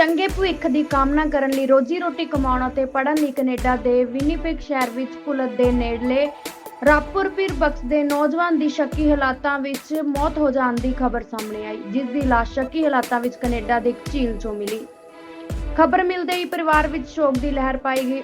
ਚੰਗੇ ਭਵਿੱਖ ਦੀ ਕਾਮਨਾ ਕਰਨ ਲਈ ਰੋਜੀ ਰੋਟੀ ਕਮਾਉਣ ਅਤੇ ਪੜ੍ਹਨ ਲਈ ਕੈਨੇਡਾ ਦੇ ਵਿਨੀਪੈਗ ਸ਼ਹਿਰ ਵਿੱਚ ਪੁਲਤ ਦੇ ਨੇੜਲੇ ਰਾਪੁਰ ਪੀਰ ਬਖਸ਼ ਦੇ ਨੌਜਵਾਨ ਦੀ ਸ਼ੱਕੀ ਹਾਲਾਤਾਂ ਵਿੱਚ ਮੌਤ ਹੋ ਜਾਣ ਦੀ ਖਬਰ ਸਾਹਮਣੇ ਆਈ, ਜਿਸ ਦੀ ਲਾਸ਼ ਸ਼ੱਕੀ ਹਾਲਾਤਾਂ ਵਿੱਚ ਕੈਨੇਡਾ ਦੇ ਇੱਕ ਝੀਲ 'ਚੋਂ ਮਿਲੀ। ਖਬਰ ਮਿਲਦੇ ਹੀ ਪਰਿਵਾਰ ਵਿੱਚ ਸ਼ੋਕ ਦੀ ਲਹਿਰ ਪਾਈ ਗਈ।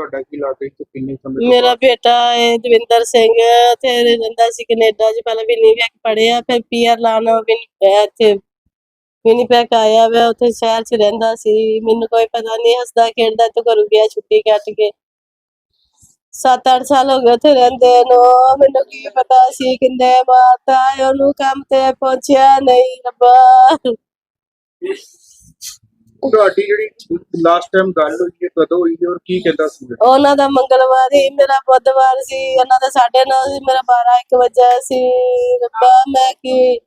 ਤੁਹਾਡਾ ਕੀ ਲੱਗਦਾ ਕਿ ਕਿੰਨੇ ਸਮੇਂ ਤੋਂ ਮੇਰਾ ਬੇਟਾ ਹੈ ਦਵਿੰਦਰ ਸਿੰਘ ਤੇ ਰਹਿੰਦਾ ਸੀ ਕੈਨੇਡਾ 'ਚ ਪਹਿਲਾਂ ਵਿਨੀਪੈਗ ਪੜਿਆ ਫਿਰ ਪੀਆਰ ਲਾਣਾ ਵਿਨੀਪੈਗ ਇੱਥੇ ਵਿਨੀਪੈਗ ਆਇਆ ਵਾ ਉੱਥੇ ਸ਼ਹਿਰ 'ਚ ਰਹਿੰਦਾ ਸੀ। ਮੈਨੂੰ ਕੋਈ ਪਤਾ ਨਹੀਂ ਹੱਸਦਾ ਖੇਡਦਾ ਤੇ ਘਰੋਂ ਗਿਆ ਛੁੱਟੀ ਕੱਟ ਕੇ। 7-8 ਸਾਲ ਹੋ ਗਏ ਉੱਥੇ ਰਹਿੰਦੇ ਨੂੰ। ਮੈਨੂੰ ਕੀ ਪਤਾ ਸੀ ਕਿੰਨੇ ਮਾਰਤਾ ਉਹਨੂੰ ਕੰਮ ਤੇ ਪਹੁੰਚਿਆ ਨਹੀਂ ਰੱਬਾ। ਤੁਹਾਡੀ ਜਿਹੜੀ ਲਾਸਟ ਟਾਈਮ ਗੱਲ ਹੋਈ ਹੈ ਕਦੋਂ ਹੋਈ ਹੈ ਔਰ ਕੀ ਕਹਿੰਦਾ ਸੀ ਉਹਨਾਂ ਦਾ ਮੰਗਲਵਾਰ ਹੀ ਮੇਰਾ ਬੁੱਧਵਾਰ ਸੀ ਉਹਨਾਂ ਦਾ 9:30 ਸੀ ਮੇਰਾ 12 1 ਵਜੇ ਸੀ। ਰੱਬਾ ਮੈਂ ਕੀ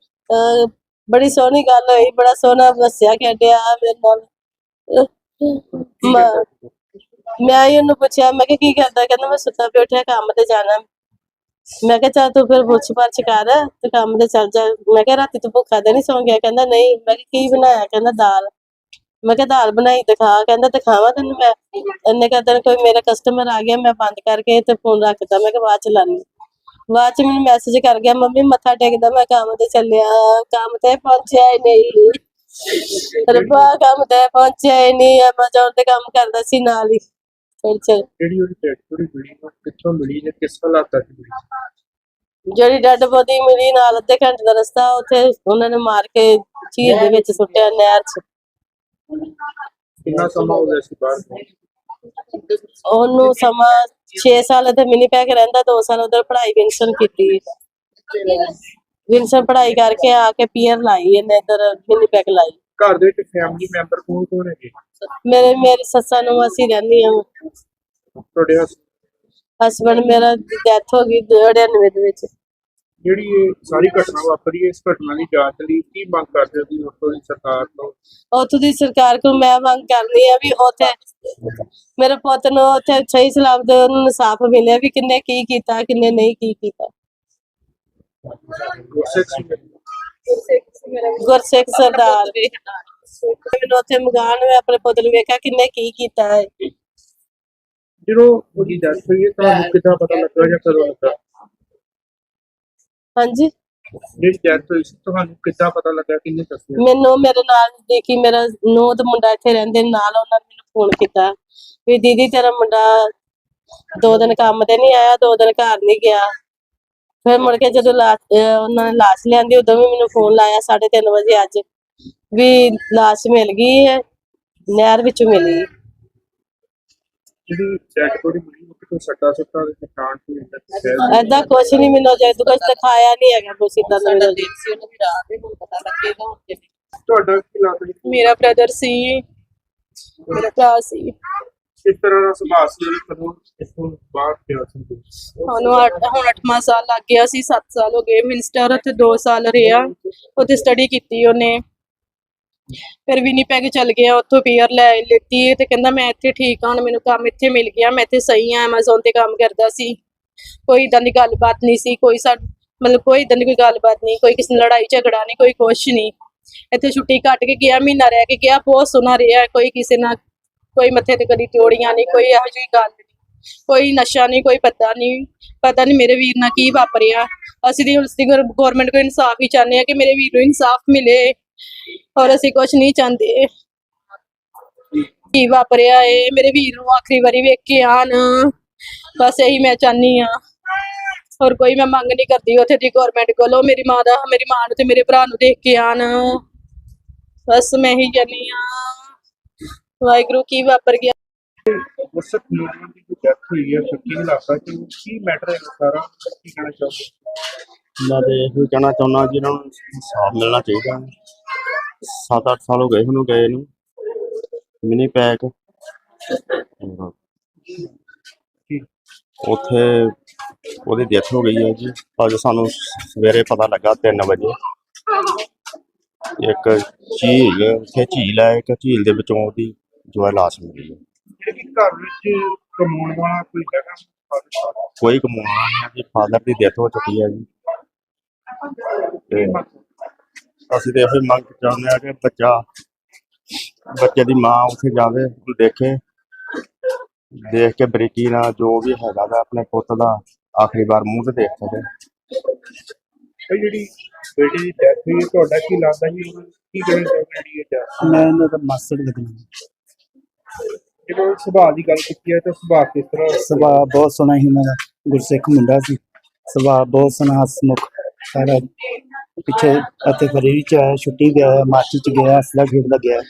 ਬੜੀ ਸੋਹਣੀ ਗੱਲ ਹੋਈ ਬੜਾ ਸੋਹਣਾ ਹੱਸਿਆ ਖੇਡਿਆ ਮੇਰੇ ਨਾਲ। ਮੈਂ- ਹੀ ਉਹਨੂੰ ਪੁੱਛਿਆ ਮੈਂ ਕਿਹਾ ਕੀ ਕਰਦਾ ਕਹਿੰਦਾ ਮੈਂ ਸੁੱਤਾ ਪਿਆ ਉੱਠਿਆ ਕੰਮ ਤੇ ਜਾਣਾ। ਮੈਂ ਕਿਹਾ ਚੱਲ ਤੂੰ ਫਿਰ ਪੁੱਛ ਪਰਛ ਕਰ ਤੇ ਕੰਮ ਤੇ ਚੱਲ ਜਾ। ਮੈਂ ਕਿਹਾ ਰਾਤੀ ਤੂੰ ਭੁੱਖਾ ਤੇ ਨਹੀਂ ਸੌਂ ਗਿਆ। ਕਹਿੰਦਾ ਨਹੀਂ। ਮੈਂ ਕਿਹਾ ਕੀ ਬਣਾਇਆ? ਕਹਿੰਦਾ ਦਾਲ। ਮੈਂ ਕਿਹਾ ਦਾਲ ਬਣਾਈ ਦਿਖਾ ਕਹਿੰਦਾ ਦਿਖਾਵਾਂ ਤੈਨੂੰ ਮੈਂ। ਇੰਨੇ ਕਹਿੰਦਾ ਤੈਨੂੰ ਕੋਈ ਮੇਰਾ ਕਸਟਮਰ ਆ ਗਿਆ ਮੈਂ ਬੰਦ ਕਰਕੇ ਤੇ ਫੋਨ ਰੱਖਤਾ। ਮੈਂ ਕਿਹਾ ਬਾਅਦ ਚ ਲਾਨੀ ਬਾਅਦ ਚ ਮੈਨੂੰ ਮੈਸੇਜ ਕਰ ਗਿਆ ਮੰਮੀ ਮੱਥਾ ਟੇਕਦਾ ਮੈਂ ਕੰਮ ਤੇ ਚੱਲਿਆ ਕੰਮ ਤੇ ਪਹੁੰਚਿਆ ਹੀ ਨਹੀਂ। ਰੱਬਾ ਕੰਮ ਤੇ ਪਹੁੰਚਿਆ ਹੀ ਨਹੀਂ ਐਮਾਜ਼ੋਨ ਤੇ ਕੰਮ ਕਰਦਾ ਸੀ ਨਾਲ ਹੀ। ਫਿਰ ਜਿਹੜੀ ਉਹਦੀ ਟੈਕਟਰੀ ਮਿਲੀ ਉਹ ਕਿੱਥੋਂ ਮਿਲੀ ਜਾਂ ਕਿਸ ਹਾਲਾਤਾਂ 'ਚ ਮਿਲੀ? ਜਿਹੜੀ ਡੈਡ ਬੋਡੀ ਮਿਲੀ ਨਾਲ ਅੱਧੇ ਘੰਟੇ ਦਾ ਰਸਤਾ ਉੱਥੇ ਉਹਨਾਂ ਨੇ ਮਾਰ ਕੇ ਝੀਲ ਦੇ ਵਿੱਚ ਸੁੱਟਿਆ ਨਹਿਰ 'ਚ। ਕਿੰਨਾ ਸਮਾਂ ਹੋ ਗਿਆ ਸੀ ਬਾਹਰ ਤੋਂ? ਉਹਨੂੰ ਸਮਾਂ 6 ਸਾਲ ਤੇ ਮਿਨੀ ਪੈਕ ਰਹਿੰਦਾ 2 ਸਾਲ ਉਧਰ ਪੜ੍ਹਾਈ ਵਿੰਸਨ ਕੀਤੀ। ਵਿੰਸਨ ਪੜ੍ਹਾਈ ਕਰਕੇ ਆ ਕੇ ਪੀਅਰ ਲਾਈ ਇਹਨੇ ਇਧਰ ਮਿਨੀ ਪੈਕ ਲਾਈ। ਘਰ ਦੇ ਵਿੱਚ ਫੈਮਿਲੀ ਮੈਂਬਰ ਕੌਣ ਕੌਣ ਹੈਗੇ? ਮੇਰੇ ਮੇਰੀ ਸੱਸਾਂ ਨੂੰ ਅਸੀਂ ਰਹਿੰਦੀ ਹਾਂ। ਤੁਹਾਡੇ ਹਸ- ਹਸਬੰਡ ਮੇਰਾ ਡੈਥ ਹੋ ਗਈ 99 ਦੇ ਵਿੱਚ। ਜਿਹੜੀ ਇਹ ਸਾਰੀ ਘਟਨਾ ਵਾਪਰੀ ਇਸ ਘਟਨਾ ਦੀ ਜਾਂਚ ਲਈ ਕੀ ਮੰਗ ਕਰਦੇ ਹੋ ਤੁਸੀਂ ਉੱਥੋਂ ਦੀ ਸਰਕਾਰ ਤੋਂ? ਉੱਥੋਂ ਦੀ ਸਰਕਾਰ ਕੋਲ ਮੈਂ ਮੰਗ ਕਰਨੀ ਆ ਵੀ ਉੱਥੇ ਮੇਰੇ ਪੁੱਤ ਨੂੰ ਉੱਥੇ ਸਹੀ ਸਲਾਮਤ ਉਹਨੂੰ ਇਨਸਾਫ ਮਿਲਿਆ ਵੀ ਕਿੰਨੇ ਕੀ ਕੀਤਾ ਕਿੰਨੇ ਨਹੀਂ ਕੀ ਕੀਤਾ। ਗੁਰਸਿੱਖ ਸਰਦਾਰ ਮੈਨੂੰ ਉੱਥੇ ਮਗਾਨ ਮੈਂ ਆਪਣੇ ਪੁੱਤ ਨੂੰ ਵੇਖਿਆ ਕਿੰਨੇ ਕੀ ਕੀਤਾ ਹੈ। ਜਦੋਂ ਉਹਦੀ ਡੈਥ ਹੋਈ ਹੈ ਤੁਹਾਨੂੰ ਕਿੱਦਾਂ ਪਤਾ ਲੱਗਾ ਜਾਂ ਕਦੋਂ ਲੱਗਾ? ਹਾਂਜੀ। ਜਿਹੜੀ ਡੈਥ ਹੋਈ ਸੀ ਤੁਹਾਨੂੰ ਕਿੱਦਾਂ ਪਤਾ ਲੱਗਾ ਕਿੰਨੇ ਦੱਸਿਆ ਮੈਨੂੰ ਮੇਰੇ ਨਾਲ ਦੇਖੀ ਮੇਰਾ ਨੂੰਹ ਤੇ ਮੁੰਡਾ ਇੱਥੇ ਰਹਿੰਦੇ ਨੇ ਨਾਲ ਉਹਨਾਂ ਨੇ ਮੈਨੂੰ ਫੋਨ ਕੀਤਾ। ਵੀ ਦੀਦੀ ਤੇਰਾ ਮੁੰਡਾ ਦੋ ਦਿਨ ਕੰਮ ਤੇ ਨਹੀਂ ਆਇਆ ਦੋ ਦਿਨ ਘਰ ਨਹੀਂ ਗਿਆ। ਫਿਰ ਮੁੜ ਕੇ ਜਦੋਂ ਲਾ- ਅਹ ਉਹਨਾਂ ਨੇ ਲਾਸ਼ ਲਿਆਂਦੀ ਉਦੋਂ ਵੀ ਮੈਨੂੰ ਫੋਨ ਲਾਇਆ 3:30 ਵਜੇ ਅੱਜ। ਵੀ ਲਾਸ਼ ਮਿਲ ਗਈ ਹੈ ਨਹਿਰ ਵਿੱਚੋਂ ਮਿਲੀ। ਜਿਹੜੀ ਡੈਡ ਬੋਡੀ ਮਿਲੀ ਉਹ ਕਿਤੋਂ ਸੱਟਾ ਸੁੱਟਾ ਦੇ ਨਿਸ਼ਾਨ ਸੀ ਅੰਦਰ ਦੱਸਿਆ ਐਦਾਂ ਕੁਛ ਨਹੀਂ ਮੈਨੂੰ ਜੇ ਕੁਝ ਦਿਖਾਇਆ ਨਹੀਂ ਹੈਗਾ ਕੁਛ ਇਦਾਂ ਦਾ ਮੈਨੂੰ ਤੁਹਾਡਾ ਕੀ ਲੱਗਦਾ ਜੀ? ਮੇਰਾ ਬ੍ਰਦਰ ਸੀ। ਮੇਰਾ ਭਰਾ ਸੀ। ਕਿਸ ਤਰ੍ਹਾਂ ਦਾ ਸੁਭਾਅ ਸੀ ਉਹਦਾ? ਕਦੋਂ ਇਥੋਂ ਬਾਹਰ ਗਿਆ ਸੀ? ਉਹਨੂੰ ਅੱਠ- ਹੁਣ 8ਵਾਂ ਸਾਲ ਲੱਗ ਗਿਆ ਸੀ 7 ਸਾਲ ਹੋ ਗਏ। ਮਿਨਿਸਟਰ ਉੱਥੇ 2 ਸਾਲ ਰਿਹਾ। ਉੱਥੇ ਸਟੱਡੀ ਕੀਤੀ ਉਹਨੇ। ਫਿਰ ਵਿਨੀਪੈਗ ਚੱਲ ਗਿਆ, ਉੱਥੋਂ ਪੀਅਰ ਲੈ ਲਿੱਤੀ ਤੇ ਕਹਿੰਦਾ ਮੈਂ ਇੱਥੇ ਠੀਕ ਹਾਂ, ਹੁਣ ਮੈਨੂੰ ਕੰਮ ਇੱਥੇ ਮਿਲ ਗਿਆ, ਮੈਂ ਇੱਥੇ ਸਹੀ ਹਾਂ, Amazon ਤੇ ਕੰਮ ਕਰਦਾ ਸੀ। ਕੋਈ ਇਦਾਂ ਦੀ ਗੱਲਬਾਤ ਨਹੀਂ ਸੀ, ਕੋਈ ਸਾ, ਮਤਲਬ ਕੋਈ ਇਦਾਂ ਦੀ ਕੋਈ ਗੱਲਬਾਤ ਨਹੀਂ, ਕੋਈ ਕਿਸੇ ਨਾਲ ਲੜਾਈ ਝਗੜਾ ਨਹੀਂ, ਕੋਈ ਕੁਛ ਨਹੀਂ। ਇੱਥੇ ਛੁੱਟੀ ਕੱਟ ਕੇ ਗਿਆ, ਮਹੀਨਾ ਰਹਿ ਕੇ ਗਿਆ, ਬਹੁਤ ਸੋਹਣਾ ਰਿਹਾ, ਕੋਈ ਕਿਸੇ ਨਾਲ, ਕੋਈ ਮੱਥੇ ਤੇ ਕਦੀ ਤਿਉੜੀਆਂ ਨਹੀਂ, ਕੋਈ ਇਹੋ ਜਿਹੀ ਗੱਲ ਨਹੀਂ, ਕੋਈ ਨਸ਼ਾ ਨਹੀਂ, ਕੋਈ ਪਤਾ ਨਹੀਂ ਪਤਾ ਨਹੀਂ ਮੇਰੇ ਵੀਰ ਨਾਲ ਕੀ ਵਾਪਰਿਆ। ਅਸੀਂ ਦੀ ਉਸਦੀ ਗਵਰਨਮੈਂਟ ਕੋਲ ਇਨਸਾਫ ਹੀ ਚਾਹੁੰਦੇ ਆ ਕਿ ਮੇਰੇ ਵੀਰ ਨੂੰ ਇਨਸਾਫ ਮਿਲੇ। ਔਰ ਅਸੀਂ ਕੁਝ ਨਹੀਂ ਚਾਹੁੰਦੇ। ਕੀ ਵਾਪਰਿਆ ਏ? ਮੇਰੇ ਵੀਰ ਨੂੰ ਆਖਰੀ ਵਾਰੀ ਵੇਖ ਕੇ ਆਣ ਬਸ ਇਹੀ ਮੈਂ ਚਾਹਨੀ ਆ ਹੋਰ ਕੋਈ ਮੈਂ ਮੰਗ ਨਹੀਂ ਕਰਦੀ ਉੱਥੇ ਦੀ ਗਵਰਨਮੈਂਟ ਕੋਲੋਂ। ਮੇਰੀ ਮਾਂ ਦਾ ਮੇਰੀ ਮਾਂ ਨੂੰ ਤੇ ਮੇਰੇ ਭਰਾ ਨੂੰ ਦੇਖ ਕੇ ਆਣ ਬਸ ਮੈਂ ਹੀ ਚਾਹਨੀ ਆ ਵਾਹਿਗੁਰੂ ਕੀ ਵਾਪਰ ਗਿਆ? ਗੁਰਸਿੱਖ ਨੌਜਵਾਨ ਦੀ ਜੋ ਡੈਥ ਹੋਈ ਹੈ ਸ਼ੱਕੀ ਇਲਾਕਾ ਚ ਕੀ ਮੈਟਰ ਹੈ ਸਾਰਾ? ਕੀ ਕਹਿਣਾ ਚਾਹੁੰਦੇ ਮੈਂ ਤੇ ਇਹੋ ਕਹਿਣਾ ਚਾਹੁੰਦਾ ਕਿ ਇਹਨਾਂ ਨੂੰ ਇਨਸਾਫ ਮਿਲਣਾ ਚਾਹੀਦਾ। 7-8 ਸਾਲ ਹੋ ਗਏ ਉਹਨੂੰ ਗਏ ਨੂੰ। Mini pack. ਉੱਥੇ ਉਹਦੀ ਡੈਥ ਹੋ ਗਈ ਹੈ ਜੀ। ਅੱਜ ਸਾਨੂੰ ਸਵੇਰੇ ਪਤਾ ਲੱਗਾ 3 ਵਜੇ। ਇੱਕ ਝੀਲ ਉੱਥੇ ਝੀਲ ਹੈ। ਇੱਕ ਝੀਲ ਦੇ ਵਿੱਚੋਂ ਉਹਦੀ ਜੋ ਹੈ ਲਾਸ਼ ਮਿਲੀ ਹੈ। ਜਿਹੜੇ ਕਿ ਘਰ ਵਿੱਚ ਕਮਾਉਣ ਵਾਲਾ ਕੋਈ ਹੈਗਾ? ਕੋਈ ਕਮਾਉਣਾ ਨਹੀਂ ਹੈ ਜੀ। ਫਾਦਰ ਦੀ ਡੈਥ ਹੋ ਚੁੱਕੀ ਹੈ ਜੀ। ਤੇ ਅਸੀਂ ਤੇ ਇਹੋ ਮੰਗ ਚਾਹੁੰਦੇ ਹਾਂ ਕਿ ਬੱਚਾ ਬੱਚੇ ਦੀ ਮਾਂ ਉੱਥੇ ਜਾਵੇ ਉਹਨੂੰ ਦੇਖੇ ਦੇਖ ਕੇ ਬਰੀਕੀ ਨਾਲ ਜੋ ਵੀ ਹੈਗਾ ਵਾ ਆਪਣੇ ਪੁੱਤ ਦਾ ਆਖਰੀ ਵਾਰ ਮੂੰਹ ਤੇ ਦੇਖ ਸਕੇ। ਇਹ ਜਿਹੜੀ ਬੇਟੀ ਦੀ ਡੈਥ ਹੋਈ ਹੈ ਤੁਹਾਡਾ ਕੀ ਲੱਗਦਾ ਜੀ? ਉਹਨੂੰ ਕੀ ਕਹਿਣਾ ਚਾਹੁੰਦੇ ਜਿਹੜੀ ਇਹ death? ਮੈਂ ਇਹਨਾਂ ਦਾ ਮਾਸੜ ਲੱਗਣਾ। ਜਦੋਂ ਸੁਭਾਅ ਦੀ ਗੱਲ ਕੀਤੀ ਹੈ ਤਾਂ ਸੁਭਾਅ ਕਿਸ ਤਰ੍ਹਾਂ ਸੁਭਾਅ ਬਹੁਤ ਸੋਹਣਾ ਸੀ ਉਹਨਾਂ ਦਾ। ਗੁਰਸਿੱਖ ਮੁੰਡਾ ਸੀ। ਸੁਭਾਅ ਬਹੁਤ ਸੋਹਣਾ ਹਸਮੁਖ ਸਾਰਾ ਪਿੱਛੇ ਅਤੇ ਫਰੀ ਚ ਆਇਆ ਛੁੱਟੀ ਗਿਆ ਮਾਰਚ ਚ ਗਿਆ ਅਸਲਾ ਖੇਡਦਾ ਗਿਆ।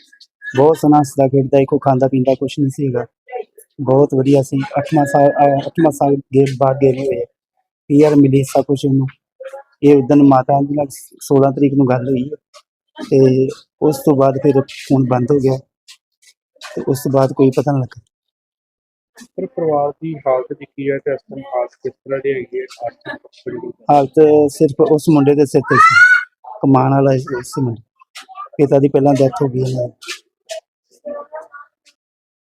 ਬਹੁਤ ਸੋਹਣਾ ਹੱਸਦਾ ਖੇਡਦਾ, ਇੱਕੋ ਖਾਂਦਾ ਪੀਂਦਾ, ਕੁਛ ਨਹੀਂ ਸੀਗਾ। ਬਹੁਤ ਵਧੀਆ ਸੀ। ਅੱਠਵਾਂ ਸਾਲ, ਅਹ ਅੱਠਵਾਂ ਸਾਲ ਗੇਮ ਬਾਅਦ ਗਏ ਨਹੀਂ ਹੋਏ ਪੀਆਰ ਮਿਲੀ ਸਭ ਕੁਛ ਉਹਨੂੰ। ਇਹ ਉਦੋਂ ਮਾਤਾ ਜੀ ਨਾਲ 16 ਤਰੀਕ ਨੂੰ ਗੱਲ ਹੋਈ। ਹੈ ਤੇ ਉਸ ਤੋਂ ਬਾਅਦ ਫਿਰ ਫੋਨ ਬੰਦ ਹੋ ਗਿਆ। ਤੇ ਉਸ ਤੋਂ ਬਾਅਦ ਕੋਈ ਪਤਾ ਨਹੀਂ ਲੱਗਾ। ਪਰ ਪਰਿਵਾਰ ਦੀ ਹਾਲਤ ਦੇਖੀ ਕੀ ਹੈ ਤੇ ਇਸ ਤਰ੍ਹਾਂ ਹਾਲਤ ਕਿਸ ਤਰ੍ਹਾਂ ਦੀ ਹੈਗੀ ਹੈ ਆਰਥਿਕ ਪੱਖ ਦੀ ਹਾਲਤ ਸਿਰਫ ਉਸ ਮੁੰਡੇ ਦੇ ਸਿਰ ਤੇ ਸੀ, ਕਮਾਉਣ ਵਾਲਾ ਸੀ, ਉਸ ਪਿਤਾ ਦੀ ਪਹਿਲਾਂ ਡੈਥ ਹੋ ਗਈ ਹੈ।